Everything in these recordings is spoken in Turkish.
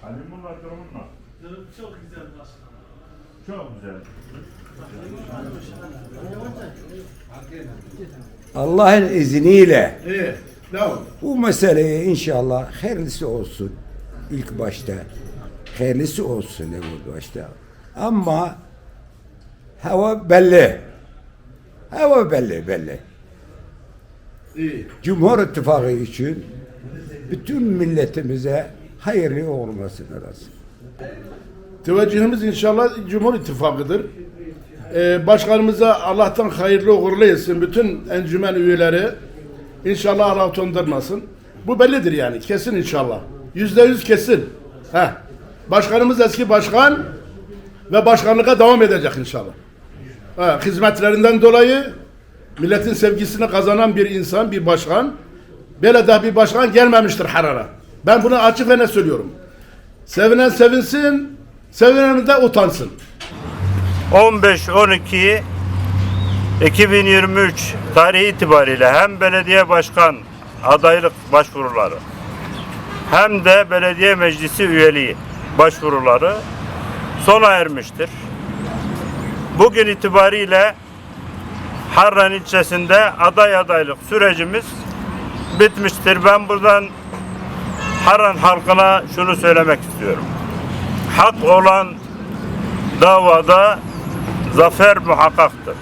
Halim bunlar durumun mu? Çok güzel başkanım. Çok güzel. Allah'ın izniyle bu meseleye inşallah hayırlısı olsun ilk başta. Hayırlısı olsun ilk başta. Ama hava belli. Hava belli belli. İyi. Cumhur İttifakı için bütün milletimize hayırlı olması lazım. Teveccühümüz inşallah Cumhur İttifakı'dır. Ee, başkanımıza Allah'tan hayırlı uğurlu etsin. Bütün encümen üyeleri inşallah Allah utandırmasın. Bu bellidir yani. Kesin inşallah. Yüzde yüz kesin. Heh. Başkanımız eski başkan ve başkanlığa devam edecek inşallah. Ha, hizmetlerinden dolayı milletin sevgisini kazanan bir insan, bir başkan. Böyle daha bir başkan gelmemiştir Harar'a. Ben bunu açık ve net söylüyorum. Sevinen sevinsin, sevinen de utansın. 15-12 2023 tarihi itibariyle hem belediye başkan adaylık başvuruları hem de belediye meclisi üyeliği başvuruları sona ermiştir. Bugün itibariyle Harran ilçesinde aday adaylık sürecimiz bitmiştir. Ben buradan Harran halkına şunu söylemek istiyorum. Hak olan davada zafer muhakkaktır.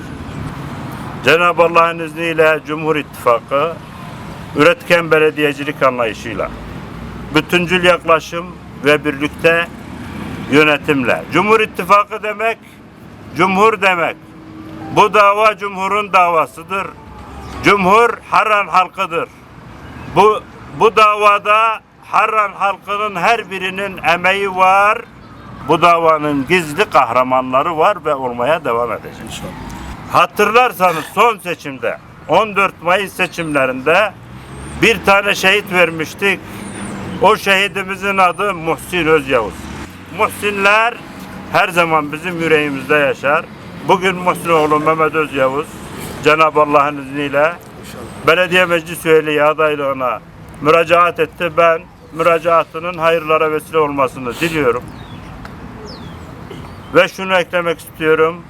Cenab-ı Allah'ın izniyle Cumhur İttifakı üretken belediyecilik anlayışıyla bütüncül yaklaşım ve birlikte yönetimle. Cumhur İttifakı demek, Cumhur demek. Bu dava Cumhur'un davasıdır. Cumhur Harran halkıdır. Bu bu davada Harran halkının her birinin emeği var. Bu davanın gizli kahramanları var ve olmaya devam edecek. Hatırlarsanız son seçimde 14 Mayıs seçimlerinde bir tane şehit vermiştik. O şehidimizin adı Muhsin Özyavuz. Muhsinler her zaman bizim yüreğimizde yaşar. Bugün Muhsin oğlu Mehmet Özyavuz Cenab-ı Allah'ın izniyle belediye meclis üyeliği adaylığına müracaat etti. Ben müracaatının hayırlara vesile olmasını diliyorum. Ve şunu eklemek istiyorum.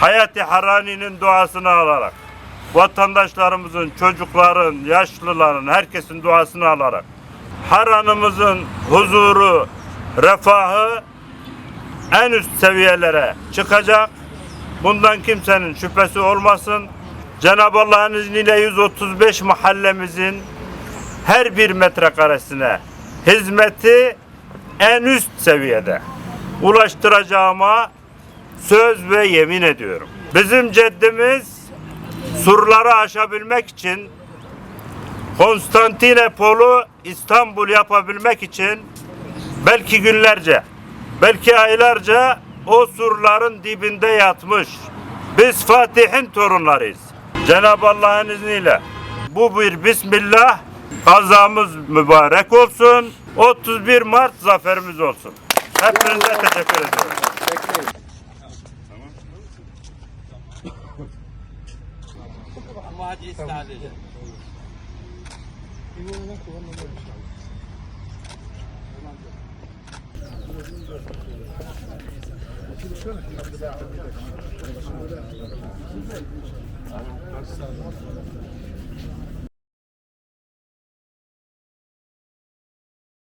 Hayati Harani'nin duasını alarak, vatandaşlarımızın, çocukların, yaşlıların, herkesin duasını alarak, Haranımızın huzuru, refahı en üst seviyelere çıkacak. Bundan kimsenin şüphesi olmasın. Cenab-ı Allah'ın izniyle 135 mahallemizin her bir metrekaresine hizmeti en üst seviyede ulaştıracağıma söz ve yemin ediyorum. Bizim ceddimiz surları aşabilmek için Konstantinopol'u İstanbul yapabilmek için belki günlerce, belki aylarca o surların dibinde yatmış. Biz Fatih'in torunlarıyız. Cenab-ı Allah'ın izniyle bu bir bismillah kazamız mübarek olsun. 31 Mart zaferimiz olsun. Hepinize teşekkür ediyorum. Tamam. İmamına kullanılır. Thank you.